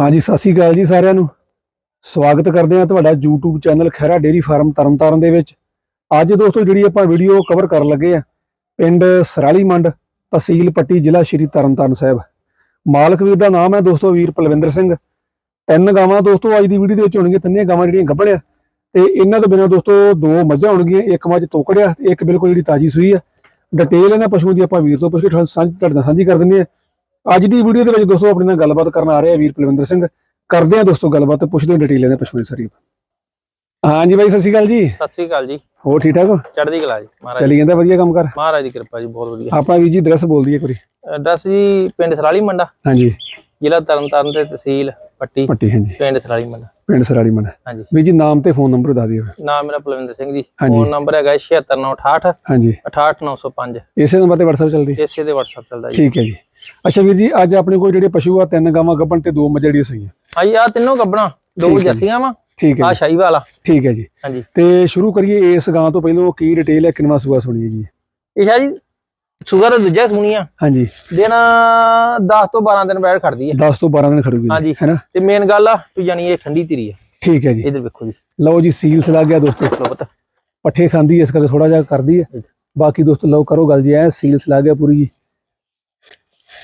ਹਾਂਜੀ, ਸਤਿ ਸ਼੍ਰੀ ਅਕਾਲ ਜੀ ਸਾਰਿਆਂ ਨੂੰ। ਸਵਾਗਤ ਕਰਦੇ ਹਾਂ ਤੁਹਾਡਾ YouTube channel Khaira dairy farm Tarn Taran ਦੇ ਵਿੱਚ। ਅੱਜ ਦੋਸਤੋ, ਜਿਹੜੀ ਆਪਾਂ ਵੀਡੀਓ ਕਵਰ ਕਰਨ ਲੱਗੇ ਆ ਪਿੰਡ ਸਰਾਲੀ ਮੰਡ, ਤਹਿਸੀਲ ਪੱਟੀ, ਜ਼ਿਲ੍ਹਾ ਸ਼੍ਰੀ ਤਰਨਤਾਰਨ ਸਾਹਿਬ। ਮਾਲਕ ਵੀਰ ਦਾ ਨਾਮ ਹੈ ਦੋਸਤੋ ਵੀਰ ਪਲਵਿੰਦਰ ਸਿੰਘ। ਤਿੰਨ ਗਾਵਾਂ ਦੋਸਤੋ, ਅੱਜ ਦੀ ਵੀਡੀਓ ਦੇ ਵਿੱਚ ਹੋਣਗੀਆਂ ਤਿੰਨੇ ਗਾਵਾਂ ਜਿਹੜੀਆਂ ਗੱਭਣ ਆ। ਤੇ ਇਹਨਾਂ ਤੋਂ ਬਿਨਾਂ ਦੋਸਤੋ, ਦੋ ਮੱਝਾਂ ਹੋਣਗੀਆਂ, ਇੱਕ ਮੱਝ ਤੋਕੜਿਆ ਤੇ ਇੱਕ ਬਿਲਕੁਲ ਜਿਹੜੀ ਤਾਜੀ ਸੂਈ ਆ। ਡਿਟੇਲ ਇਹਨਾਂ ਪਸ਼ੂਆਂ ਦੀ ਆਪਾਂ ਵੀਰ ਤੋਂ ਪੁੱਛ ਕੇ ਤੁਹਾਨੂੰ ਸਾਂਝ- ਤੁਹਾਡੇ ਨਾਲ ਸਾਂਝੀ ਕਰ ਦਿੰਦੇ ਆ ਅੱਜ ਦੀ ਵੀਡੀਓ ਦੇ ਵਿੱਚ ਦੋਸਤੋ ਆਪਣੇ ਨਾਲ ਗੱਲਬਾਤ ਕਰਨ ਆ ਰਹੇ ਆ ਵੀਰ ਪਲਵਿੰਦਰ ਸਿੰਘ। ਕਰਦੇ ਆ ਦੋਸਤੋ ਗੱਲਬਾਤ ਪੁੱਛਦੇ ਹਾਂ ਡਿਟੇਲ ਇਹਦੇ ਪਸ਼ੂਆਂ ਦੀ ਸਾਰੀ ਹਾਂਜੀ ਬਾਈ ਸਤਿ ਸ਼੍ਰੀ ਅਕਾਲ ਜੀ। ਸਤਿ ਸ੍ਰੀ ਅਕਾਲ ਜੀ। ਹੋਰ ਠੀਕ ਠਾਕ ਹੋ? ਚੜ੍ਹਦੀ ਕਲਾ ਜੀ ਮਹਾਰਾਜ ਚੱਲੀ ਜਾਂਦਾ ਵਧੀਆ ਕੰਮ ਕਰ? ਮਹਾਰਾਜ ਦੀ ਕਿਰਪਾ ਜੀ ਬਹੁਤ ਵਧੀਆ। ਆਪਣਾ ਵੀਰ ਜੀ ਐਡਰੈਸ ਬੋਲ ਦਈਏ ਇੱਕ ਵਾਰੀ। ਐਡਰੈਸ ਜੀ ਪਿੰਡ ਸਰਾਲੀ ਮੰਡਾ। ਹਾਂਜੀ। ਜ਼ਿਲ੍ਹਾ ਤਰਨਤਾਰਨ ਤੇ ਤਹਿਸੀਲ ਪੱਟੀ। ਪੱਟੀ ਹਾਂਜੀ। ਪਿੰਡ ਸਰਾਲੀ ਮੰਡਾ। ਪਿੰਡ ਸਰਾੜੀ ਮੰਡ। ਹਾਂਜੀ। ਵੀਰ ਜੀ ਨਾਮ ਤੇ ਫੋਨ ਨੰਬਰ ਦੱਸ ਦਿਓ। ਨਾਮ ਮੇਰਾ ਪਲਵਿੰਦਰ ਸਿੰਘ ਜੀ। ਫੋਨ ਨੰਬਰ ਹੈਗਾ 76968 ਹਾਂਜੀ। 68905 ਇਸੇ ਨੰਬਰ ਤੇ WhatsApp ਚੱਲਦੀ? ਇਸੇ ਦੇ WhatsApp ਚੱਲਦਾ ਜੀ। ਠੀਕ ਹੈ ਜੀ। ਅੱਛਾ ਵੀਰ ਜੀ ਅੱਜ ਆਪਣੇ ਕੋਲ ਜਿਹੜੇ ਪਸ਼ੂ ਆ ਤਿੰਨ ਗਾਵਾਂ ਗੱਭਣ ਤੇ ਦੋ ਮੱਝਾਂ ਜਿਹੜੀਆਂ ਸੂਈਆਂ ਹਾਂਜੀ ਆ ਤਿੰਨੋਂ ਗੱਬਣਾ ਦੋ। ਜੱਸੀਆਂ ਵਾ ਠੀਕ ਹੈ ਆ ਸ਼ਾਹੀ ਵਾਲਾ। ਠੀਕ ਹੈ ਜੀ। ਹਾਂਜੀ। ਤੇ ਸ਼ੁਰੂ ਕਰੀਏ ਇਸ ਗਾਂ ਤੋਂ ਪਹਿਲਾਂ ਕੀ ਡਿਟੇਲ ਹੈ ਕਿੰਨਾ ਸੂਆ ਸੁਣੀਏ ਜੀ? ਇਹ ਸ਼ਾਹ ਜੀ ਸ਼ੂਗਰ ਦੂਜਾ ਸੁਣੀਆਂ ਹਾਂਜੀ। ਦਿਨ 10 ਤੋਂ 12 ਦਿਨ ਬੈਠ ਖੜਦੀ ਹੈ 10 ਤੋਂ 12 ਦਿਨ ਖੜੂਗੀ ਹਾਂਜੀ। ਹੈਨਾ ਤੇ ਮੇਨ ਗੱਲ ਆ ਵੀ ਜਾਨੀ ਇਹ ਠੰਡੀ ਧੀਰੀ ਹੈ ਠੀਕ ਹੈ ਜੀ। ਇਧਰ ਵੇਖੋ ਜੀ। ਲਓ ਜੀ ਸੀਲਸ ਲੱਗ ਗਿਆ ਦੋਸਤੋ। ਪੱਠੇ ਖਾਂਦੀ ਇਸ ਕਰਕੇ ਥੋੜਾ ਜਿਹਾ ਕਰਦੀ ਹੈ। ਬਾਕੀ ਦੋਸਤੋ ਲਓ ਕਰੋ ਗੱਲ ਜੀ ਐ ਸੀਲਸ ਲੱਗ ਗਿਆ ਪੂਰੀ ਜੀ।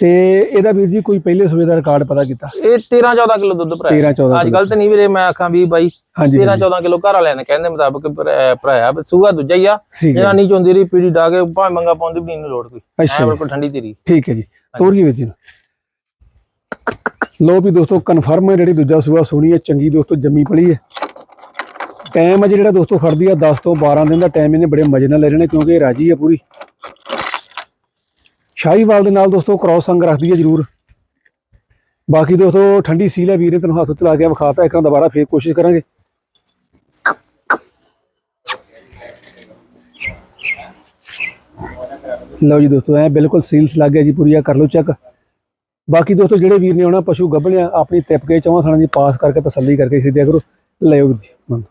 ਤੇ ਇਹਦਾ ਵੀਰ ਜੀ ਕੋਈ ਪਹਿਲੇ ਸੂਏ ਦਾ ਰਿਕਾਰਡ ਪਤਾ ਕੀਤਾ? ਇਹ 13 14 ਕਿਲੋ ਦੁੱਧ ਭਰਾਇਆ। 13 14 ਅੱਜ ਕੱਲ ਤੇ ਨਹੀਂ ਵੀਰੇ ਮੈਂ ਆਖਾਂ ਵੀ ਬਾਈ ਹਾਂਜੀ 13 14 ਕਿਲੋ ਘਰ ਵਾਲਿਆਂ ਨੇ ਕਹਿੰਦੇ ਮੁਤਾਬਕ ਭਰਾ- ਭਰਾਇਆ ਸੂਆ ਦੂਜਾ ਹੀ ਆ। ਠੀਕ ਹੈ ਜਨਾਨੀ ਚੋਂਦੀ ਰਹੀ ਪੀੜੀ ਡਾ ਕੇ ਭਾਵੇਂ ਮੰਗਾ ਪਾਉਂਦੀ ਵੀ ਨਹੀਂ ਲੋੜ ਕੋਈ। ਐ ਬਿਲਕੁਲ ਠੰਡੀ ਤੇਰੀ। ਠੀਕ ਹੈ ਜੀ। ਤੋਰ ਕੀ ਵੀਰ ਜੀ? ਲਓ ਵੀ ਦੋਸਤੋ ਕਨਫਰਮ ਹੈ ਜਿਹੜੀ ਦੂਜਾ ਸੂਆ ਸੋਹਣੀ ਹੈ ਚੰਗੀ ਦੋਸਤੋ ਜੰਮੀ ਪਲੀ ਹੈ। ਟਾਈਮ ਹੈ ਜਿਹੜਾ ਦੋਸਤੋ ਖੜਦੀ ਆ 10 ਤੋਂ 12 ਦਿਨ ਦਾ। ਟਾਈਮ ਇਹਨੇ ਬੜੇ ਮਜ਼ੇ ਨਾਲ ਲੈ ਲੈਣੇ ਕਿਉਂਕਿ ਇਹ ਰਾਜੀ ਹੈ ਪੂਰੀ। ਸ਼ਾਹੀਵਾਲ ਦੇ ਨਾਲ ਦੋਸਤੋ ਕ੍ਰਾਸ ਸੰਗ ਰੱਖਦੀ ਹੈ ਜ਼ਰੂਰ। ਬਾਕੀ ਦੋਸਤੋ ਠੰਡੀ ਸੀਲ ਹੈ ਵੀਰ ਨੇ ਹੱਥ ਉੱਤੇ ਕੇ ਵਿਖਾਤਾ, ਇੱਕ ਵਾਰ ਦੁਬਾਰਾ ਫੇਰ ਕੋਸ਼ਿਸ਼ ਕਰਾਂਗੇ। ਲਓ ਜੀ ਦੋਸਤੋ, ਐ ਬਿਲਕੁਲ ਸੀਲਸ ਲੱਗ ਗਿਆ ਜੀ, ਪੂਰੀ ਆ, ਕਰ ਲਓ ਚੈੱਕ ਬਾਕੀ ਦੋਸਤੋ, ਜਿਹੜੇ ਵੀਰ ਨੇ ਆਉਣਾ, ਪਸ਼ੂ ਗੱਭਣਿਆ, ਆਪਣੀ ਤਿਪ ਕੇ ਚੌਹਾਂ ਥਾਣਾ ਦੀ ਪਾਸ ਕਰਕੇ ਤਸੱਲੀ ਕਰਕੇ ਖਰੀਦਿਆ ਕਰੋ। ਲਿਓ ਵੀਰ ਜੀ ਮੰਨ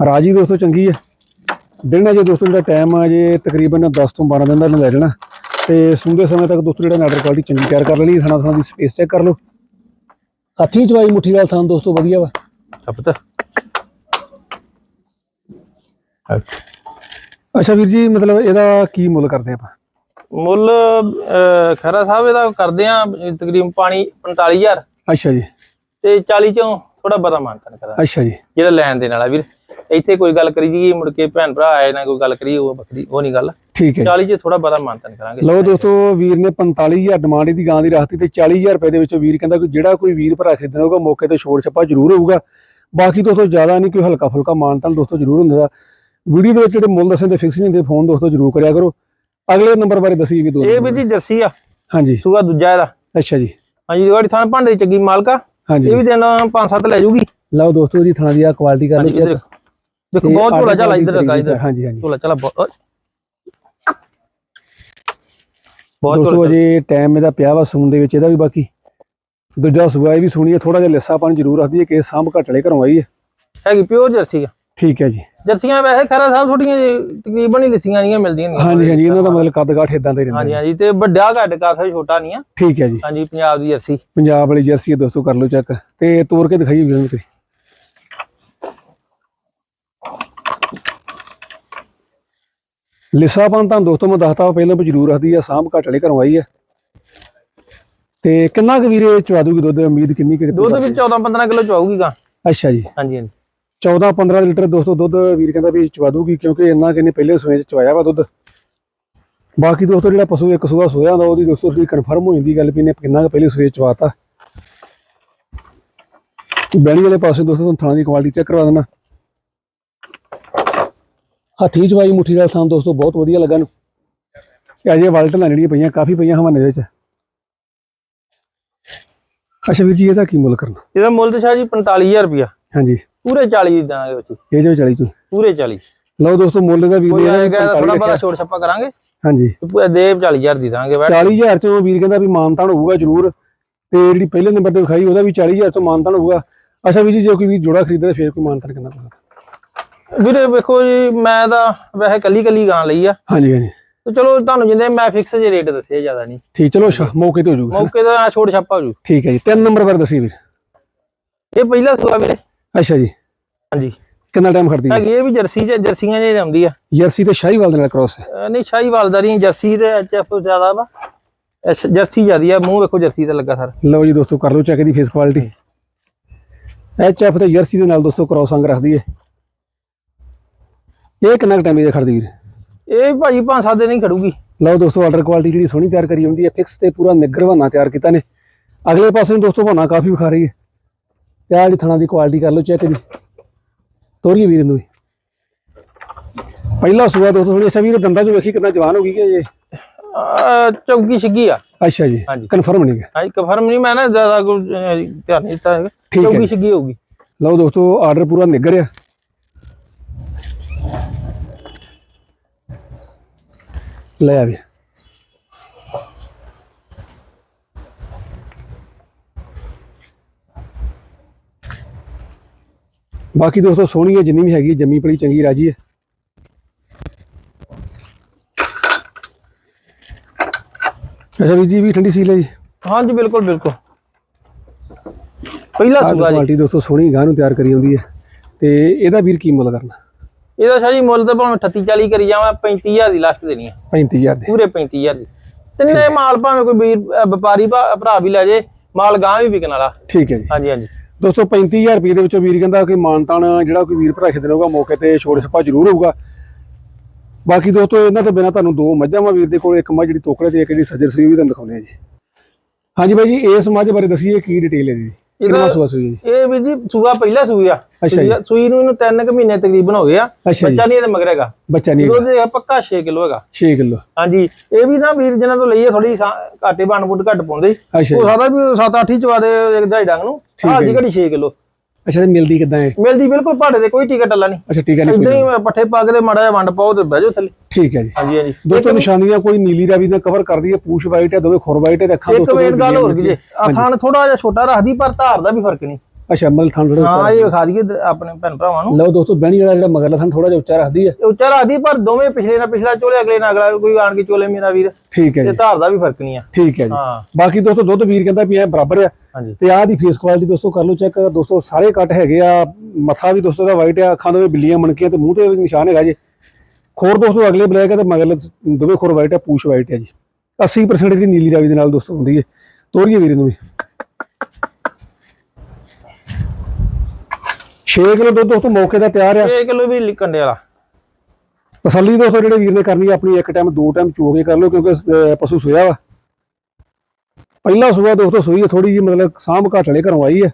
ਰਾਜੀ ਦੋਸਤੋ ਚੰਗੀ ਹੈ ਦਿਨ ਹੈ ਜੇ ਦੋਸਤੋ ਜਿਹੜਾ ਟਾਈਮ ਆ ਜੇ ਤਕਰੀਬਨ 10 ਤੋਂ 12 ਦਿਨ ਦਾ ਲੈ ਲੈਣਾ। ਤੇ ਸੁੰਦੇ ਸਮੇਂ ਤੱਕ ਦੋਸਤੋ ਜਿਹੜਾ ਨਾਡਰ ਕੁਆਲਿਟੀ ਚੰਗੀ ਤਿਆਰ ਕਰ ਲੈਣੀ ਥਾਣਾ ਥਾਣਾ ਦੀ ਸਪੇਸ ਚੈੱਕ ਕਰ ਲਓ। ਹੱਥੀਂ ਚਵਾਈ ਮੁੱਠੀ ਵਾਲ ਥਾਂ ਦੋਸਤੋ ਵਧੀਆ ਵਾ। ਪਤਾ। ਅੱਛਾ ਵੀਰ ਜੀ ਮਤਲਬ ਇਹਦਾ ਕੀ ਮੁੱਲ ਕਰਦੇ ਆਪਾਂ? ਮੁੱਲ ਖਹਿਰਾ ਸਾਹਿਬ ਇਹਦਾ ਕਰਦੇ ਆ ਤਕਰੀਬਨ ਪਾਣੀ 45000 ਅੱਛਾ ਜੀ। ਤੇ 40 ਚੋਂ ਥੋੜਾ ਬਤਾ ਮਾਨਤਨ ਕਰਾਂ ਅੱਛਾ ਜੀ। ਜਿਹੜਾ ਲੈਣ ਦੇਣ ਵਾਲਾ ਵੀਰ ਇੱਥੇ ਕੋਈ ਗੱਲ ਕਰੀ ਜੀ ਮੁੜ ਕੇ ਭੈਣ ਭਰਾ ਆਏ ਨਾ ਕੋਈ ਗੱਲ ਕਰੀ ਉਹ ਬੱਕਰੀ ਉਹ ਨਹੀਂ ਗੱਲ। ਠੀਕ ਹੈ। 40 ਚ ਥੋੜਾ ਬਤਾ ਮਾਨਤਨ ਕਰਾਂਗੇ। ਲਓ ਦੋਸਤੋ ਵੀਰ ਨੇ 45000 ਡਿਮਾਂਡ ਇਹਦੀ ਗਾਂ ਦੀ ਰੱਖਤੀ ਤੇ 40000 ਰੁਪਏ ਦੇ ਵਿੱਚੋਂ ਵੀਰ ਕਹਿੰਦਾ ਕਿ ਜਿਹੜਾ ਕੋਈ ਵੀਰ ਭਰਾ ਖਰੀਦਣਾ ਹੋਊਗਾ ਮੌਕੇ ਤੇ ਛੋੜ ਛੱਪਾ ਜ਼ਰੂਰ ਹੋਊਗਾ। ਬਾਕੀ ਦੋਸਤੋ ਜ਼ਿਆਦਾ ਨਹੀਂ ਕੋਈ ਹਲਕਾ ਫੁਲਕਾ ਮਾਨਤਾਨ ਦੋਸਤੋ ਜ਼ਰੂਰ ਹੁੰਦਾ। ਵੀਡੀਓ ਦੇ ਵਿੱਚ ਜਿਹੜੇ ਮੁੱਲ ਦੱਸਣ ਦੇ ਫਿਕਸ ਨਹੀਂ ਹੁੰਦੇ ਫੋਨ ਦੋਸਤੋ ਜ਼ਰੂਰ ਕਰਿਆ ਕਰੋ। ਅਗਲੇ ਨੰਬਰ ਬਾਰੇ ਦੱਸੀ ਵੀ ਦੋ ਇਹ ਵੀਰ ਜੀ ਜਰਸੀ ਆ। ਹਾਂਜੀ। ਸੂਆ ਦੂਜਾ ਇਹਦਾ। ਅੱਛਾ ਜੀ। ਹਾਂਜੀ ਜਿਹੜੀ ਥਾਂ ਭਾਂਡੇ ਚੰਗੀ ਮਾਲਕਾ। ਹਾਂਜੀ। ਇਹ ਵੀ ਦਿਨ 5-7 ਲੈ ਜੂਗੀ। ਲਓ ਦੋਸਤੋ ਇਹਦੀ ਥਣਾ ਦੀ ਆ ਕੁਆਲਿਟੀ ਕਰ ਲਓ ਚੈੱਕ ਦੇਖੋ। ਬਹੁਤ ਝੋਲਾ ਝਾਲਾ ਇੱਧਰ ਲੱਗਾ ਇੱਧਰ ਹਾਂਜੀ ਹਾਂਜੀ। ਝੋਲਾ ਝਾਲਾ ਬਹੁਤ ਦੋਸਤੋ ਅਜੇ ਟਾਈਮ ਇਹਦਾ ਪਿਆ ਵਾ ਸੂਣ ਦੇ ਵਿੱਚ ਇਹਦਾ ਵੀ ਬਾਕੀ। ਦੂਜਾ ਸੂਆ ਇਹ ਵੀ ਸੁਣੀ ਹੈ ਥੋੜਾ ਜਿਹਾ ਲਿੱਸਾਪਨ ਜ਼ਰੂਰ ਰੱਖਦੀ ਹੈ ਕਿ ਸਾਂਭ ਘਟਲੇ ਘਰੋਂ ਆਈ ਹੈ। ਹੈਗੀ ਪਿਓਰ ਜਰਸੀ ਆ। ਠੀਕ ਹੈ ਜੀ। ਜਰਸੀਆਂ ਵੈਸੇ ਖਰਾ ਸਾਹਿਬ ਥੋੜੀਆਂ ਤਕਰੀਬਨ ਹੀ ਲਿਸੀਆਂ ਨਹੀਂ ਮਿਲਦੀਆਂ ਹੁੰਦੀਆਂ। ਹਾਂਜੀ ਹਾਂਜੀ ਇਹਨਾਂ ਦਾ ਮਤਲਬ ਕੱਦ ਕਾਠ ਇਦਾਂ ਦੇ ਰਹਿੰਦਾ ਹਾਂਜੀ ਹਾਂਜੀ ਤੇ ਵੱਡਾ ਘੱਟ ਕਾਸਾ ਛੋਟਾ ਨਹੀਂ ਆ। ਠੀਕ ਹੈ ਜੀ। ਹਾਂਜੀ ਪੰਜਾਬ ਦੀ ਜਰਸੀ। ਪੰਜਾਬ ਵਾਲੀ ਜਰਸੀ ਹੈ ਦੋਸਤੋ ਕਰ ਲਓ ਚੈੱਕ। ਤੇ ਤੋੜ ਕੇ ਦਿਖਾਈਏ ਵੀਰਾਂ ਨੂੰ ਤੁਸੀਂ। ਲਿਸਾਪਨ ਤਾਂ ਦੋਸਤੋ ਮੈਂ ਦੱਸਤਾ ਪਹਿਲਾਂ ਵੀ ਜ਼ਰੂਰ ਰੱਖਦੀ ਆ ਸਾਂਭ ਘਟਲੇ ਘਰੋਂ ਆਈ ਹੈ ਤੇ ਕਿੰਨਾ ਕੁ ਵੀਰੇ ਚਵਾ ਦੂਗੀ ਦੁੱਧ? ਉਮੀਦ ਕਿੰਨੀ ਕੁ ਦੁੱਧ ਵਿੱਚ 14-15 ਕਿਲੋ ਚਵਾਉਗੀ ਗਾ। ਅੱਛਾ ਜੀ। ਹਾਂਜੀ ਹਾਂਜੀ। 14 15 ਲੀਟਰ ਦੋਸਤੋ ਦੁੱਧ ਵੀਰ ਕਹਿੰਦਾ ਵੀ ਚਵਾ ਦੂਗੀ ਕਿਉਂਕਿ ਇੰਨਾ ਕਿੰਨੇ ਪਹਿਲੇ ਸੂਏ ਚ ਚਵਾਇਆ ਵਾ ਦੁੱਧ। ਬਾਕੀ ਦੋਸਤੋ ਜਿਹੜਾ ਪਸ਼ੂ ਇੱਕ ਸੂਆ ਸੋਇਆ ਹੁੰਦਾ ਉਹਦੀ ਦੋਸਤੋ ਥੋੜੀ ਕਨਫਰਮ ਹੋ ਜਾਂਦੀ ਗੱਲ ਵੀ ਇਹਨੇ ਕਿੰਨਾ ਪਹਿਲੇ ਸੂਏ ਚਵਾਤਾ। ਬੈਣੀ ਵਾਲੇ ਪਾਸੇ ਦੋਸਤੋ ਤੁਹਾਨੂੰ ਥਾਣਾ ਦੀ ਕੁਆਲਿਟੀ ਚੈੱਕ ਕਰਵਾ ਦੇਣਾ। ਹੱਥੀ ਚਵਾਈ ਮੁੱਠੀ ਦਾ ਥਾਂ ਦੋਸਤੋ ਬਹੁਤ ਵਧੀਆ ਲੱਗਾ ਨੂੰ ਅਜੇ ਵਲਟਾਂ ਜਿਹੜੀਆਂ ਪਈਆਂ ਕਾਫੀ ਪਈਆਂ ਹਵਾਨੇ ਦੇ ਵਿੱਚ। ਅੱਛਾ ਵੀਰ ਜੀ ਇਹਦਾ ਕੀ ਮੁੱਲ ਕਰਨਾ? ਇਹਦਾ ਮੁੱਲ ਤੇ ਸ਼ਾਹ ਜੀ 45000 ਰੁਪਿਆ ਹਾਂਜੀ। ਪੂਰੇ 40 ਦੀ ਦਾਂਗੇ ਬੱਚੀ। ਇਹ ਜੋ ਚਲੀ ਤੂੰ। ਪੂਰੇ 40 ਲਓ ਦੋਸਤੋ ਮੁੱਲ ਦਾ ਵੀਰ ਕੋਈ ਨੇ ਆਏਗਾ 45 ਥੋੜਾ। ਬੜਾ ਛੋੜ ਛੱਪਾ ਕਰਾਂਗੇ। ਹਾਂਜੀ। ਤੇ ਪੂਰੇ ਦੇ 40000 ਦੀ ਦਾਂਗੇ ਬੈਠ। 40000 ਚੋਂ ਵੀਰ ਕਹਿੰਦਾ ਵੀ ਮਾਨਤਾਨ ਹੋਊਗਾ ਜ਼ਰੂਰ। ਤੇ ਜਿਹੜੀ ਪਹਿਲੇ ਨੰਬਰ ਤੇ ਵਿਖਾਈ ਉਹਦਾ ਵੀ 40000 ਤੋਂ ਮਾਨਤਾਨ ਹੋਊਗਾ। ਅੱਛਾ ਵੀਰ ਜੀ ਜੇ ਕੋਈ ਵੀਰ ਜੋੜਾ ਖਰੀਦਦਾ ਫਿਰ ਕੋਈ ਮਾਨਤਾਨ ਕਿੰਨਾ ਪਊਗਾ? ਵੀਰੇ ਵੇਖੋ ਜੀ ਮੈਂ ਤਾਂ ਵੈਸੇ ਕੱਲੀ ਕੱਲੀ ਗਾਂ ਲਈ ਆ। ਹਾਂਜੀ ਹਾਂਜੀ। ਤੇ ਚਲੋ ਤੁਹਾਨੂੰ ਜਿੰਦੇ ਮੈਂ ਫਿਕਸ ਜੇ ਰੇਟ ਦੱਸੇ ਜ਼ਿਆਦਾ ਨਹੀਂ। ਠੀਕ ਚਲੋ ਮੌਕੇ ਤੇ ਹੋ ਜਾਊਗਾ। ਮੌਕੇ ਤੇ ਆ ਛੋਟ ਛਾਪਾ ਹੋ ਜੂ। ਠੀਕ ਹੈ ਜੀ ਤਿੰਨ ਨੰਬਰ ਬਾਰੇ ਦੱਸੀ ਵੀਰ। ਇਹ ਪਹਿਲਾ ਸੂਆ ਵੀਰੇ। ਅੱਛਾ ਜੀ। ਹਾਂਜੀ। ਕਿੰਨਾ ਟਾਈਮ ਖੜਦੀ ਹੈ? ਹੈਗੀ ਇਹ ਵੀ ਜਰਸੀ ਚ ਜਰਸੀਆਂ ਜੇ ਆਉਂਦੀ ਆ। ਜਰਸੀ ਤੇ ਸ਼ਾਹੀਵਾਲ ਦੇ ਨਾਲ ਕ੍ਰੋਸ ਹੈ। ਅਹ ਨਹੀਂ ਸ਼ਾਹੀਵਾਲ ਦਾ ਨਹੀਂ ਜਰਸੀ ਤੇ ਐਚਐਫ ਜ਼ਿਆਦਾ ਵਾ। ਐਚ- ਜਰਸੀ ਜ਼ਿਆਦੀ ਆ ਮੂੰਹ ਵੇਖੋ ਜਰਸੀ ਤੇ ਲੱਗਾ ਸਰ। ਲਓ ਜੀ ਦੋਸਤੋ ਕਰ ਲਓ ਚੈੱਕ ਦੀ ਫੇਸ ਕੁਆਲਿਟੀ ਐਚ ਐਫ ਤੇ ਜਰਸੀ ਦੇ ਨਾਲ ਦੋਸਤੋ ਕ੍ਰੋਸ ਅੰਗ ਰੱਖਦੀ ਹੈ। ਇਹ ਕਿੰਨਾ ਟਾਈਮ ਦੇ ਖੜਦੀ ਵੀਰ? ਇਹ ਭਾਜੀ ਪੰਜ ਸੱਤ ਦਿਨ ਹੀ ਖੜੂਗੀ। ਲਓ ਦੋਸਤੋ ਆਰਡਰ ਕੁਆਲਿਟੀ ਜਿਹੜੀ ਸੋਹਣੀ ਤਿਆਰ ਕਰੀ ਹੁੰਦੀ ਹੈ ਫਿਕਸ ਤੇ ਪੂਰਾ ਨਿੱਗਰ ਬਹਾਨਾ ਤਿਆਰ ਕੀਤਾ ਨੇ। ਅਗਲੇ ਪਾਸੇ ਨੂੰ ਦੋਸਤੋ ਬਹਾਨਾ ਕਾਫੀ ਵਿਖਾ ਰਹੀ ਹੈ। ਤੇ ਆਹ ਜਿਹੜੀ ਥਣਾ ਦੀ ਕੁਆਲਿਟੀ ਕਰ ਲਓ ਚੈੱਕ ਦੀ ਤੋਰੀਏ ਵੀਰ ਨੂੰ। ਪਹਿਲਾ ਸੂਆ ਦੋਸਤੋ ਥੋੜੀ ਅੱਛਾ ਵੀਰ ਦੰਦਾਂ ਚ ਵੇਖੀ ਕਿੰਨਾ ਜਵਾਨ ਹੋ ਗਈ ਕਿ ਇਹ? ਚੌਕੀ ਛਿੱਗੀ ਆ। ਅੱਛਾ ਜੀ। ਕਨਫਰਮ ਨਹੀਂ ਹੈ ਹਾਂਜੀ ਕਨਫਰਮ ਨਹੀਂ ਮੈਂ ਨਾ ਜ਼ਿਆਦਾ ਧਿਆਨ ਨਹੀਂ ਦਿੱਤਾ ਹੈ ਚੌਕੀ ਜੀ। ਛਿੱਗੀ ਹੋਊਗੀ। ਲਓ ਦੋਸਤੋ ਆਰਡਰ ਪੂਰਾ ਨਿੱਗਰ ਆ ਲੈ ਆ ਵੀ ਬਾਕੀ ਦੋਸਤੋ ਸੋਹਣੀ ਹੈ ਜਿੰਨੀ ਵੀ ਹੈਗੀ ਹੈ, ਜੰਮੀ ਪਲੀ ਚੰਗੀ ਰਾਜੀ ਹੈ। ਅੱਛਾ ਵੀਰ ਜੀ ਵੀ ਠੰਡੀ ਸੀ ਲੈ ਜੀ? ਹਾਂਜੀ ਬਿਲਕੁਲ ਬਿਲਕੁਲ। ਪਹਿਲਾ ਸੂਆ ਜੀ। ਕੁਆਲਿਟੀ ਦੋਸਤੋ ਸੋਹਣੀ ਗਾਂ ਨੂੰ ਤਿਆਰ ਕਰੀ ਹੁੰਦੀ ਹੈ। ਤੇ ਇਹਦਾ ਵੀਰ ਕੀ ਮੁੱਲ ਕਰਨਾ? ਇਹਦਾ ਸ਼ਾਜੀ ਮੁੱਲ ਤਾਂ ਭਾਵੇਂ 38 40 ਕਰੀ ਜਾਵਾਂ 35000 ਦੀ ਲਾਸਟ ਦੇਣੀ ਆ 35000 ਦੇ। ਪੂਰੇ 35000 ਦੀ। ਤਿੰਨੇ ਮਾਲ ਭਾਵੇਂ ਕੋਈ ਵੀਰ ਵਪਾਰੀ ਭਰਾ ਵੀ ਲੈ ਜੇ ਮਾਲ ਗਾਂ ਵੀ ਵਿਕਣ ਵਾਲਾ। ਠੀਕ ਹੈ ਜੀ। ਹਾਂਜੀ ਹਾਂਜੀ। ਦੋਸਤੋ 35000 ਰੁਪਏ ਦੇ ਵਿੱਚੋਂ ਵੀਰ ਕਹਿੰਦਾ ਕਿ ਮਾਨਤਾਨ ਜਿਹੜਾ ਕੋਈ ਵੀਰ ਭਰਾ ਖਿੱਦਣ ਹੋਊਗਾ ਮੌਕੇ ਤੇ ਛੋੜ ਛਪਾ ਜ਼ਰੂਰ ਹੋਊਗਾ। ਬਾਕੀ ਦੋਸਤੋ, ਇਹਨਾਂ ਤੋਂ ਬਿਨਾ ਤੁਹਾਨੂੰ ਦੋ ਮੱਝਾਂ ਵਾ ਵੀਰ ਦੇ ਕੋਲ, ਇੱਕ ਮੱਝ ਜਿਹੜੀ ਟੋਕਰੇ ਤੇ ਇੱਕ ਜਿਹੜੀ ਸੱਜਰ ਸੂਈ ਉਹ ਵੀ ਤੁਹਾਨੂੰ ਦਿਖਾਉਂਦੇ ਆ ਜੀ। ਹਾਂਜੀ ਬਾਈ ਜੀ, ਇਸ ਮੱਝ ਬਾਰੇ ਦੱਸੀਏ ਕੀ ਡਿਟੇਲ ਹੈ ਜੀ ਕਿੰਨਾ ਸੂਆ ਸੂਈ? ਹੈ ਜੀ ਇਹ ਵੀ ਜੀ ਸੂਆ ਪਹਿਲਾ ਸੂਈ ਆ। ਸੂਈ ਨੂੰ ਇਹਨੂੰ 3 ਕੁ ਮਹੀਨੇ ਤਕਰੀਬਨ ਹੋ ਗਏ ਆ। ਬੱਚਾ ਨਹੀਂ ਇਹਦੇ ਮਗਰ ਹੈਗਾ। ਬੱਚਾ ਨਹੀਂ ਦੁੱਧ ਇਹ ਪੱਕਾ 6 ਕਿਲੋ ਹੈਗਾ। 6 ਕਿਲੋ। ਹਾਂਜੀ ਇਹ ਵੀ ਨਾ ਵੀਰ ਜਿਹਨਾਂ ਤੋਂ ਲਈਏ ਥੋੜੀ ਘਾਟੇ ਬਣ ਬੁੱਟ ਘੱਟ ਪਾਉਂਦੇ। ਉਹ ਸਾਦਾ ਵੀ 7-8 ਹੀ ਚਵਾ ਦੇ ਇੱਕ ਦਾਈ ਡੰਗ ਨੂੰ। ਹੈ ਜੀ। ਘੜੀ 6 ਕਿਲੋ। ਅੱਛਾ ਤੇ ਮਿਲਦੀ ਕਿਦਾਂ ਹੈ ਮਿਲਦੀ ਬਿਲਕੁਲ ਭਾੜੇ ਦੇ ਕੋਈ ਟਿਕਟ ਟੱਲਾ ਨਹੀਂ। ਅੱਛਾ ਠੀਕ ਹੈ ਨਹੀਂ ਇਦਾਂ ਕੋਈ ਹੀ ਪੱਠੇ ਪਾ ਕੇ ਤੇ ਮਾੜਾ ਜਿਹਾ ਵੰਡ ਪਾਓ ਤੇ ਬਹਿ ਜਾਓ ਥੱਲੇ। ਠੀਕ ਹੈ ਜੀ। ਹਾਂਜੀ ਹਾਂਜੀ। ਦੋਸਤੋ ਨਿਸ਼ਾਨੀਆਂ ਕੋਈ ਨੀਲੀ ਰਾਵੀ ਦਾ ਕਵਰ ਕਰਦੀ ਹੈ ਪੂਛ ਵਾਈਟ ਹੈ ਦੋਵੇਂ ਖੁਰ ਵਾਈਟ ਹੈ ਤੇ ਅੱਖਾਂ ਇੱਕ ਦੋਸਤੋ ਮੇਨ ਗੱਲ ਹੋਰ ਕੀ ਜੇ ਆ ਥਾਣ ਥੋੜਾ ਜਿਹਾ ਛੋਟਾ ਰੱਖਦੀ ਪਰ ਧਾਰ ਦਾ ਵੀ ਫ਼ਰਕ ਨਹੀਂ। ਅੱਛਾ ਮਲ ਥਾਂ ਥੋੜਾ ਹਾਂ ਇਹ ਵਿਖਾ ਦਈਏ ਆਪਣੇ ਭੈਣ ਭਰਾਵਾਂ ਨੂੰ। ਲਓ ਦੋਸਤੋ ਬਹਿਣੀ ਵਾਲਾ ਜਿਹੜਾ ਮਗਰਲਾ ਥਾਂ ਥੋੜਾ ਜਿਹਾ ਉੱਚਾ ਰੱਖਦੀ ਹੈ ਉੱਚਾ ਰੱਖਦੀ ਪਰ ਦੋਵੇਂ ਪਿਛਲੇ ਨਾਲ ਪਿਛਲਾ ਚੋਲੇ ਅਗਲੇ ਨਾਲ ਅਗਲਾ ਕੋਈ ਆਣ ਕੇ ਚੋਲੇ ਮੇਰਾ ਵੀਰ। ਠੀਕ ਹੈ ਤੇ ਜੀ। ਧਾਰ ਦਾ ਵੀ ਫ਼ਰਕ ਨਹੀਂ ਆ। ਠੀਕ ਹੈ ਜੀ। ਹਾਂ। ਬਾਕੀ ਦੋਸਤੋ ਦੁੱਧ ਵੀਰ ਕਹਿੰਦਾ ਵੀ ਐ ਬਰਾਬਰ ਆ। ਤੇ ਆਹ ਦੀ ਫੇਸ ਕੁਆਲਿਟੀ ਦੋਸਤੋ ਕਰ ਲਓ ਚੈੱਕ ਦੋਸਤੋ ਸਾਰੇ ਕੱਟ ਹੈਗੇ ਆ। ਮੱਥਾ ਵੀ ਦੋਸਤੋ ਦਾ ਵਾਈਟ ਆ। ਅੱਖਾਂ ਦੇ ਵਿੱਚ ਬਿੱਲੀਆਂ ਮਣਕੀਆਂ ਤੇ ਮੂੰਹ ਤੇ ਨਿਸ਼ਾਨ ਹੈਗਾ ਜੀ। ਖੋਰ ਦੋਸਤੋ ਅਗਲੇ ਬਲੈਕ ਹੈ ਤੇ ਮਗਰਲੇ ਦੋਵੇਂ ਖੋਰ ਵਾਈਟ ਆ ਪੂਛ ਵਾਈਟ ਹੈ ਜੀ। 80% ਜਿਹੜੀ ਨੀਲੀ ਰਾਵੀ ਦੇ ਨਾਲ ਦੋਸਤੋ ਹੁੰਦੀ ਹੈ। ਤੋਰੀਏ ਵੀਰ ਨੂੰ ਵੀ। 6 ਕਿਲੋ ਦੁੱਧ ਦੋਸਤੋ ਮੌਕੇ ਦਾ ਤਿਆਰ ਆ। 6 ਕਿਲੋ ਵੀ ਕੰਡੇ ਵਾਲਾ। ਤਸੱਲੀ ਦੋਸਤੋ ਜਿਹੜੇ ਵੀਰ ਨੇ ਕਰਨੀ ਆਪਣੀ ਇੱਕ ਟਾਈਮ ਦੋ ਟਾਈਮ ਚੋ ਕੇ ਕਰ ਲਓ ਕਿਉਂਕਿ ਪਸ਼ੂ ਸੋਇਆ ਵਾ। ਪਹਿਲਾ ਸੂਆ ਦੋਸਤੋ ਸੋਈ ਥੋੜੀ ਜਿਹੀ ਮਤਲਬ ਸਾਂਭ ਘਾਟਲੇ ਘਰੋਂ ਆਈ ਹੈ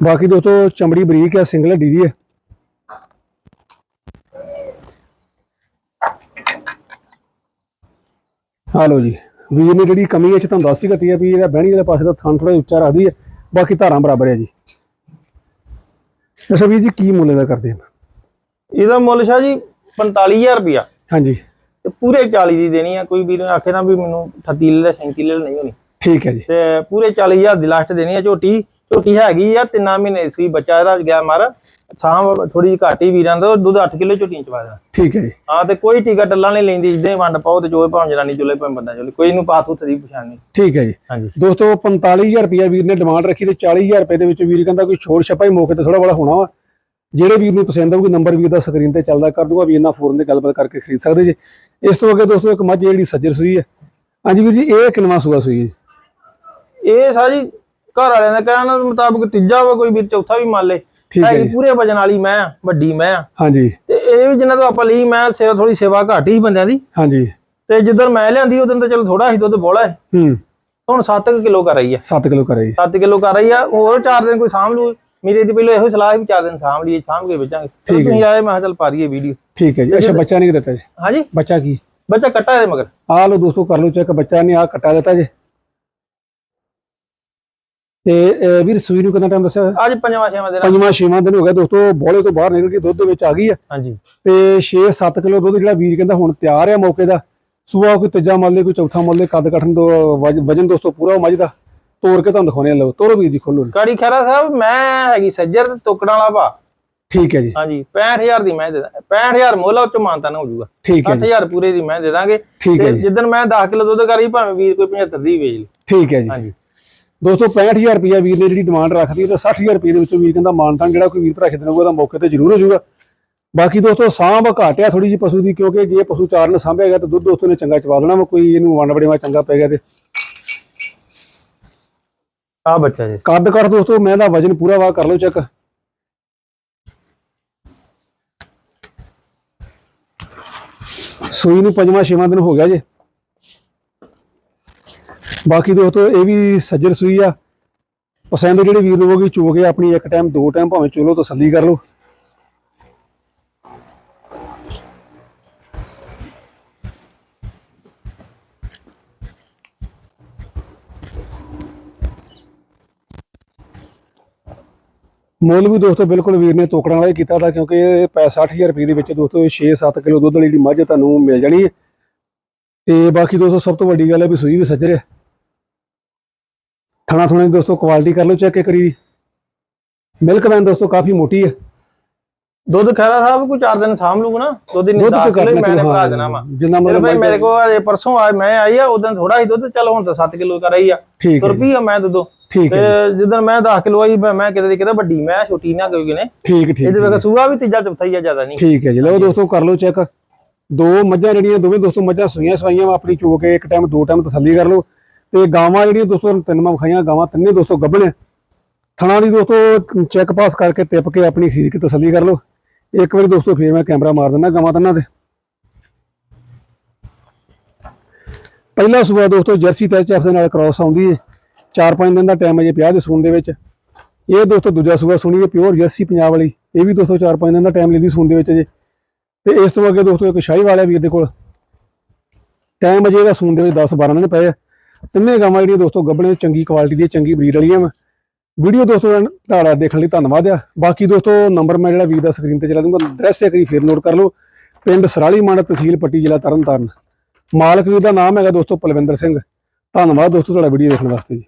ਬਾਕੀ ਦੋਸਤੋ ਚਮੜੀ ਬਰੀਕ ਹੈ ਸਿੰਗਲ ਹੱਡੀ ਦੀ ਹੈ ਆ ਲਓ ਜੀ। ਵੀਰ ਨੇ ਜਿਹੜੀ ਕਮੀ ਹੈ ਚ ਤੁਹਾਨੂੰ ਦੱਸ ਹੀ ਦਿੱਤੀ ਹੈ ਵੀ ਇਹਦਾ ਬਹਿਣੀ ਵਾਲੇ ਪਾਸੇ ਦਾ ਥਣ ਥੋੜਾ ਉੱਚਾ ਰੱਖਦੀ ਹੈ ਬਾਕੀ ਧਾਰਾਂ ਬਰਾਬਰ ਹੈ ਜੀ। ਅੱਛਾ ਵੀਰ ਜੀ ਕੀ ਮੁੱਲ ਦਾ ਕਰਦੇ ਹਨ ਇਹਦਾ ਮੁੱਲ ਸ਼ਾ ਜੀ 45000 ਰੁਪਿਆ ਹਾਂਜੀ। ਤੇ ਪੂਰੇ 40 ਦੀ ਦੇਣੀ ਆ ਕੋਈ ਵੀਰ ਆਖੇ ਨਾ ਵੀ ਮੈਨੂੰ 38 ਲੈ 37 ਲੈ ਨਹੀਂ ਹੋਣੀ। ਠੀਕ ਹੈ ਜੀ। ਤੇ ਪੂਰੇ 40000 ਦੀ ਲਾਸਟ ਦੇਣੀ ਆ ਝੋਟੀ। ਝੋਟੀ ਹੈਗੀ ਆ ਤਿੰਨਾਂ ਮਹੀਨੇ ਸੀ ਬੱਚਾ ਇਹਦਾ ਗਿਆ ਮਰ ਸਾਂਭ ਥੋੜੀ ਜਿਹੀ ਘਾਟੀ ਵੀਰਾਂ ਦਾ ਦੁੱਧ 8 ਕਿਲੋ ਝੋਟੀਆਂ ਚਵਾ ਦੇਣਾ ਠੀਕ ਹੈ ਜੀ। ਹਾਂ ਤੇ ਕੋਈ ਟੀਕਾ ਟੱਲਾ ਨਹੀਂ ਲੈਂਦੀ ਜਿੱਦਾਂ ਵੰਡ ਪਾਓ ਤੇ ਜੋਏ ਭਾਵੇਂ ਜਨਾਨੀ ਚੁੱਲੇ ਭਾਵੇਂ ਬੰਦਾ ਚੁੱਲੇ ਕੋਈ ਨੂੰ ਪਾਥ ਉਥ ਦੀ ਪਛਾਣ ਨਹੀਂ। ਠੀਕ ਹੈ ਜੀ। ਹਾਂਜੀ। ਦੋਸਤੋ 45000 ਰੁਪਇਆ ਵੀਰ ਨੇ ਡਿਮਾਂਡ ਰੱਖੀ ਤੇ 40000 ਰੁਪਏ ਦੇ ਵਿੱਚ ਵੀਰ ਕਹਿੰਦਾ ਕੋਈ ਛੋੜ ਛਪਾ ਹੀ ਮੌਕੇ ਤੇ ਥੋੜਾ ਬੜਾ ਹੋਣਾ ਵਾ। ਜਿਹੜੇ ਵੀਰ ਨੂੰ ਪਸੰਦ ਆਊਗੀ ਨੰਬਰ ਵੀਰ ਦਾ ਸਕਰੀਨ ਤੇ ਚੱਲਦਾ ਕਰ ਦੂੰਗਾ ਵੀ ਇਹਨਾਂ ਫੋਰਨ ਤੇ ਗੱਲਬਾਤ ਕਰਕੇ ਖਰੀਦ ਸਕਦੇ ਜੀ। ਇਸ ਤੋਂ ਅੱਗੇ ਦੋਸਤੋ ਇੱਕ ਮੱਝ ਜਿਹੜੀ ਸੱਜਰ ਸੂਈ ਹੈ। ਹਾਂਜੀ ਵੀਰ ਜੀ ਇਹ ਕਿੰਨਵਾਂ ਸੂਆ ਸੂਈ ਹੈ ਜੀ? ਇਹ ਸਾਰੀ ਘਰ ਵਾਲਿਆਂ ਦਾ ਕਹਿਣ ਮੁਤਾਬਕ ਤੀਜਾ ਵਾ ਕੋਈ ਵੀਰ ਚੌਥਾ ਵੀ ਮੰਨ ਲੇ। ਠੀਕ ਹੈ ਪੂਰੇ ਵਜਨ ਵਾਲੀ ਮੈਂ ਆ, ਵੱਡੀ ਮੈਂ। ਆ। ਹਾਂਜੀ। ਤੇ ਇਹ ਵੀ ਜਿੰਨਾਂ ਤੋਂ ਆਪਾਂ ਲਈ ਮੈਂ ਸੇਵਾ ਥੋੜੀ ਸੇਵਾ ਘੱਟ ਹੀ ਬੰਦਿਆਂ ਦੀ। ਹਾਂਜੀ। ਤੇ ਜਿੱਦਣ ਮੈਂ ਲਿਆਂਦੀ ਉਦੋਂ ਤਾਂ ਚਲੋ ਥੋੜਾ ਸੀ ਦੁੱਧ ਬੋਲਾ ਹੈ ਹੂੰ। ਹੁਣ 7 ਕਿਲੋ ਕਰ ਰਹੀ ਆ। 7 ਕਿਲੋ ਕਰੇ ਜੀ 7 ਕਿਲੋ ਕਰ ਰਹੀ ਆ ਹੋਰ 4 ਦਿਨ ਕੋਈ ਸਾਂਭ ਲੂ। ਮੇਰੇ ਦੀ ਪਹਿਲਾਂ ਇਹੋ ਸਲਾਹ ਵੀ 4 ਦਿਨ ਸਾਂਭ ਲਈਏ ਸਾਂਭ ਕੇ ਵੇਚਾਂਗੇ। ਤੁਸੀਂ ਆਏ ਮੈਂ ਚੱਲ ਪਾ ਦਈਏ ਵੀਡੀਓ। ਠੀਕ ਹੈ ਜੀ। ਅੱਛਾ ਬੱਚਾ ਨਹੀਂ ਦਿੱਤਾ ਜੀ? ਹਾਂਜੀ। ਬੱਚਾ ਕੀ? ਬੱਚਾ ਕੱਟਾ ਇਹਦੇ ਮਗਰ। ਆ ਲੋ ਦੋਸਤੋ ਕਰ ਲਓ ਚੈੱਕ। ਬੱਚਾ ਨੇ ਆ ਕੱਟਾ ਦਿੱਤਾ ਜੇ। ਤੇ ਵੀਰ ਸੂਈ ਨੂੰ ਕਿੰਨਾ ਟਾਈਮ ਦੱਸਿਆ? ਅੱਜ ਪੰਜਵਾਂ ਛੇਵਾਂ ਦਿਨ ਪੰਜਵਾਂ ਛੇਵਾਂ ਦਿਨ ਹੋ ਗਿਆ ਦੋਸਤੋ ਬੋਲੇ ਤੋਂ ਬਾਹਰ ਨਿਕਲ ਕੇ ਦੁੱਧ ਦੇ ਵਿੱਚ ਆ ਗਈ ਆ। ਹਾਂਜੀ। ਤੇ 6-7 ਕਿਲੋ ਦੁੱਧ ਜਿਹੜਾ ਵੀਰ ਕਹਿੰਦਾ ਹੁਣ ਤਿਆਰ ਆ ਮੌਕੇ ਦਾ। ਸੂਆ ਕੋਈ ਤੀਜਾ ਮੁੱਲ ਲੇ ਕੋਈ ਚੌਥਾ ਮੁੱਲ ਲੇ ਕੱਦ ਕਠਨ ਤੋਂ ਵਜ- ਵਜਨ ਦੋਸਤੋ ਪੂਰਾ ਉਹ ਮੱਝ ਦਾ ਤੋੜ ਕੇ ਤੁਹਾਨੂੰ ਦਿਖਾਉਣੇ ਲਓ ਤੋਰੋ ਵੀਰ ਦੀ ਖੋਲੋ ਕਾੜੀ ਖੈਰਾ ਸਾਹਿਬ ਮੈਂ ਹੈਗੀ ਸੱਜਰ ਤੇ ਤੋਕੜਾਂ ਵਾਲਾ ਭਾ। ਠੀਕ ਹੈ ਜੀ। ਹਾਂਜੀ 65000 ਦੀ ਮੈਂ ਦੇ ਦਾਂ। 65000 ਮੁੱਲ ਆ, ਉਹ ਚ ਮਾਨਤਾ ਨਾ ਹੋ ਜਾਊਗਾ ਠੀਕ ਹੈ ਜੀ। 8000 ਪੂਰੇ ਦੀ ਮੈਂ ਦੇ ਦਾਂਗੇ। ਤੇ ਜੀ। ਜਿੱਦਣ ਮੈਂ 10 ਕਿਲੋ ਦੁੱਧ ਕਰੀ ਭਾਵੇਂ ਵੀਰ ਕੋਈ 75 ਦੀ ਵੇਚ ਲਈ ਠੀਕ ਹੈ ਜੀ। ਹਾਂਜੀ। ਦੋਸਤੋ 65000 ਰੁਪਇਆ ਵੀਰ ਨੇ ਜਿਹੜੀ ਡਿਮਾਂਡ ਰੱਖਦੀ ਹੈ ਤੇ 60000 ਰੁਪਏ ਦੇ ਵਿੱਚੋਂ ਵੀਰ ਕਹਿੰਦਾ ਮਾਨਤਾਨ ਜਿਹੜਾ ਕੋਈ ਵੀਰ ਭਰਾ ਖਿੱਦਣਾ ਉਹਦਾ ਮੌਕੇ ਤੇ ਜ਼ਰੂਰ ਹੋ ਜਾਊਗਾ। ਬਾਕੀ ਦੋਸਤੋ ਸਾਂਭ ਘਾਟਿਆ ਥੋੜੀ ਜਿਹੀ ਪਸ਼ੂ ਦੀ ਕਿਉਂਕਿ ਜੇ ਪਸ਼ੂ ਚਾਰ ਨੇ ਸਾਂਭਿਆ ਗਿਆ ਤਾਂ ਦੁੱਧ ਦੋਸਤੋ ਨੇ ਚੰਗਾ ਚਵਾ ਦੇਣਾ ਵਾ ਕੋਈ ਇਹਨੂੰ ਵੰਡ ਬੜੇਵਾ ਚੰਗਾ ਪੈ ਗਿਆ ਤੇ। ਆ ਬੱਚਾ ਜੀ। ਕੱਦ ਕੱਟ ਦੋਸਤੋ ਮੈਂ ਦਾ ਵਜਨ ਪੂਰਾ ਵਾ ਕਰ ਲਓ ਚੈੱਕ। ਸੂਈ ਨੂੰ ਪੰਜਵਾਂ ਛੇਵਾਂ ਦਿਨ ਹੋ ਗਿਆ ਜੇ। ਬਾਕੀ ਦੋਸਤੋ ਇਹ ਵੀ ਸੱਜਰ ਸੂਈ ਆ। ਪਸੰਦ ਜਿਹੜੇ ਵੀਰ ਨੂੰ ਹੋਗੀ ਕੇ ਆਪਣੀ ਇੱਕ ਟਾਈਮ ਦੋ ਟਾਈਮ ਭਾਵੇਂ ਚੋਲੋ ਤਸੱਲੀ ਕਰ ਲਓ। ਮੁੱਲ ਵੀ ਦੋਸਤੋ ਬਿਲਕੁਲ ਵੀਰ ਨੇ ਤੋਕੜਾਂ ਵਾਲਾ ਹੀ ਕੀਤਾ ਤਾਂ ਕਿਉਂਕਿ ਇਹ ਪੈ 60000 ਰੁਪਏ ਦੇ ਵਿੱਚ ਦੋਸਤੋ 6-7 ਕਿਲੋ ਦੁੱਧ ਵਾਲੀ ਜਿਹੜੀ ਮੱਝ ਤੁਹਾਨੂੰ ਮਿਲ ਜਾਣੀ ਹੈ। ਤੇ ਬਾਕੀ ਦੋਸਤੋ ਸਭ ਤੋਂ ਵੱਡੀ ਗੱਲ ਹੈ ਵੀ ਸੂਈ ਵੀ ਸੱਜਰ ਹੈ। ਥਣਾ ਥੁਣਾ ਦੀ ਦੋਸਤੋ ਕੁਆਲਿਟੀ ਕਰ ਲਓ ਚੈੱਕ ਇੱਕ ਵਾਰੀ। ਮਿਲਕ ਵੈਨ ਦੋਸਤੋ ਕਾਫੀ ਮੋਟੀ ਹੈ। ਦੁੱਧ ਖੈਰਾ ਸਾਹਿਬ ਕੋਈ 4 ਦਿਨ ਸਾਂਭ ਲੂਗਾ ਨਾ ਦੁੱਧ ਨਹੀਂ ਦੁੱਧ ਦਾ ਤੇ ਕਿਲੋ ਕੱਟ ਮੈਂ ਨੇ ਭਰਾ ਦੇਣਾ ਵਾ। ਜਿੰਨਾ ਮੇਰੇ ਮਤਲਬ ਭਾਈ ਮੇਰੇ ਕੋਲ ਹਜੇ ਪਰਸੋਂ ਆ ਮੈਂ ਆਈ ਆ ਉਦੋਂ ਥੋੜਾ ਹੀ ਦੁੱਧ ਚਲ ਹੁਣ ਤਾਂ 7 ਕਿਲੋ ਕਰ ਆਈ ਆ। ਠੀਕ ਹੈ ਤੁਰ ਪਈ ਆ ਮੈਂ ਦੁੱਧੋਂ। ਠੀਕ ਤੇ ਹੈ ਜਦੋਂ ਮੈਂ 10 ਕਿਲੋ ਆਈ ਮੈਂ ਕਿਤੇ ਦੀ ਕਿਤੇ ਵੱਡੀ ਮੈਂ ਛੋਟੀ ਨਾ ਕੋਈ ਨੇ ਠੀਕ ਠੀਕ ਇਹਦੇ ਵੇਖ ਸੂਆ ਵੀ ਤੀਜਾ ਚੌਥਾ ਹੀ ਆ ਜ਼ਿਆਦਾ ਨਹੀਂ। ਠੀਕ ਹੈ ਜੀ। ਲਓ ਦੋਸਤੋ ਕਰ ਲਓ ਚੈੱਕ ਦੋ ਮੱਝਾਂ ਜਿਹੜੀਆਂ ਦੋਵੇਂ ਦੋਸਤੋ ਮੱਝਾਂ ਸੂਈਆਂ ਸਵਾਈਆਂ ਆਪਣੀ ਚੋ ਕੇ ਇੱਕ ਟਾਈਮ ਦੋ ਟਾਈਮ ਤਸੱਲੀ ਕਰ ਲਓ। ਤੇ ਗਾਵਾਂ ਜਿਹੜੀਆਂ ਦੋਸਤੋ ਤਿੰਨ ਮੈਂ ਵਿਖਾਈਆਂ, ਗਾਵਾਂ ਤਿੰਨੇ ਦੋਸਤੋ ਗੱਭਣੇ ਥਣਾ ਦੀ ਦੋਸਤੋ ਚੈੱਕ ਪਾਸ ਕਰਕੇ ਟਿਪ ਕੇ ਆਪਣੀ ਖਰੀਦ ਕੇ ਤਸੱਲੀ ਕਰ ਲਓ। ਇੱਕ ਵਾਰੀ ਦੋਸਤੋ ਫੇਰ ਮੈਂ ਕੈਮਰਾ ਮਾਰ ਦਿੰਦਾ ਗਾਵਾਂ ਤਿੰਨਾਂ ਤੇ। ਪਹਿਲਾ ਸੂਆ ਦੋਸਤੋ, ਜਰਸੀ ਤੇ ਐਫ ਦੇ ਨਾਲ ਕ੍ਰਾਸ ਆਉਂਦੀ ਹੈ 4-5 ਦਿਨ ਦਾ ਟਾਈਮ ਅਜੇ ਪਿਆ ਦੇ ਸੂਣ ਦੇ ਵਿੱਚ। ਇਹ ਦੋਸਤੋ ਦੂਜਾ ਸੂਆ ਸੁਣੀ ਹੈ ਪਿਓਰ ਜਰਸੀ ਪੰਜਾਬ ਵਾਲੀ। ਇਹ ਵੀ ਦੋਸਤੋ 4-5 ਦਿਨ ਦਾ ਟਾਈਮ ਲੈਂਦੀ ਸੂਣ ਦੇ ਵਿੱਚ ਅਜੇ ਤੇ ਇਸ ਤੋਂ ਅੱਗੇ ਦੋਸਤੋ ਇੱਕ ਸ਼ਾਹੀ ਵਾਲਾ ਵੀਰ ਦੇ ਕੋਲ। ਟਾਈਮ ਅਜੇ ਇਹਦਾ ਸੂਣ ਦੇ ਵਿੱਚ 10-12 ਦਿਨ ਪਏ ਆ। ਤਿੰਨੇ ਗਾਵਾਂ ਜਿਹੜੀਆਂ ਦੋਸਤੋ ਗੱਬਣੇ, ਚੰਗੀ ਕੁਆਲਿਟੀ ਦੀਆਂ, ਚੰਗੀ ਬਰੀਡ ਵਾਲੀਆਂ ਵਾ। ਵੀਡੀਓ ਦੋਸਤੋ ਤੁਹਾਡਾ ਦੇਖਣ ਲਈ ਧੰਨਵਾਦ ਆ। ਬਾਕੀ ਦੋਸਤੋ ਨੰਬਰ ਮੈਂ ਜਿਹੜਾ ਵੀਰ ਦਾ ਸਕਰੀਨ ਤੇ ਚਲਾ ਦੂੰਗਾ ਐਡਰੈਸ ਇੱਕ ਵਾਰੀ ਫੇਰ ਨੋਟ ਕਰ ਲਓ। ਪਿੰਡ ਸਰਾਲੀ ਮੰਡ ਤਹਿਸੀਲ ਪੱਟੀ ਜ਼ਿਲ੍ਹਾ ਤਰਨਤਾਰਨ। ਮਾਲਕ ਵੀਰ ਦਾ ਨਾਮ ਹੈਗਾ ਦੋਸਤੋ ਪਲਵਿੰਦਰ ਸਿੰਘ। ਧੰਨਵਾਦ ਦੋਸਤੋ ਤੁਹਾਡਾ ਵੀਡੀਓ ਦੇਖਣ ਵਾਸਤੇ ਜੀ।